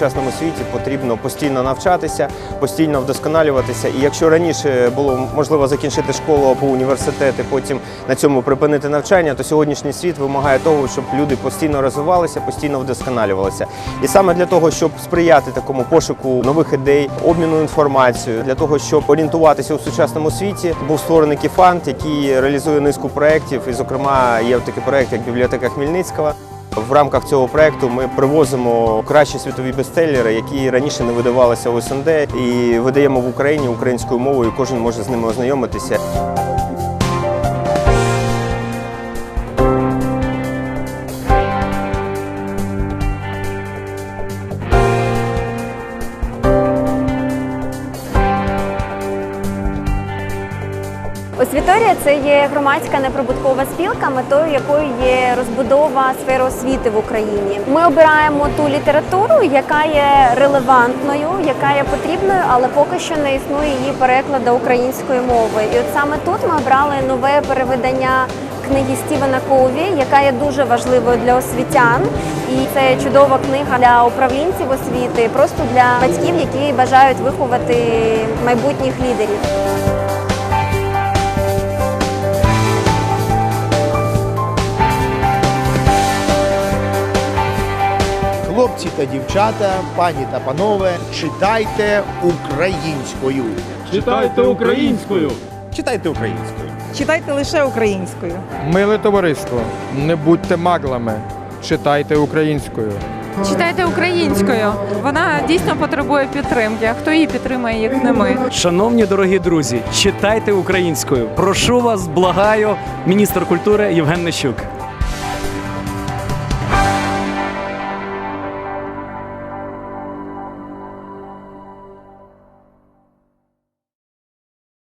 сучасному світі потрібно постійно навчатися, постійно вдосконалюватися. І якщо раніше було можливо закінчити школу або університет, і потім на цьому припинити навчання, то сьогоднішній світ вимагає того, щоб люди постійно розвивалися, постійно вдосконалювалися. І саме для того, щоб сприяти такому пошуку нових ідей, обміну інформацією, для того, щоб орієнтуватися у сучасному світі, був створений Кіфанд, який реалізує низку проєктів. І, зокрема, є такий проєкт, як бібліотека Хмельницького. В рамках цього проекту ми привозимо кращі світові бестселери, які раніше не видавалися в СНД, і видаємо в Україні українською мовою. Кожен може з ними ознайомитися. Освіторія це є громадська неприбуткова спілка, метою якої є розбудова сфери освіти в Україні. Ми обираємо ту літературу, яка є релевантною, яка є потрібною, але поки що не існує її перекладу українською мовою. І от саме тут ми обрали нове перевидання книги Стівена Кові, яка є дуже важливою для освітян. І це чудова книга для управлінців освіти, просто для батьків, які бажають виховати майбутніх лідерів. Хлопці та дівчата, пані та панове, читайте українською. Читайте українською. Читайте українською. Читайте лише українською. Миле товариство, не будьте маглами, читайте українською. Читайте українською. Вона дійсно потребує підтримки. А хто її підтримає, як не ми? Шановні дорогі друзі, читайте українською. Прошу вас, благаю, міністр культури Євген Нещук.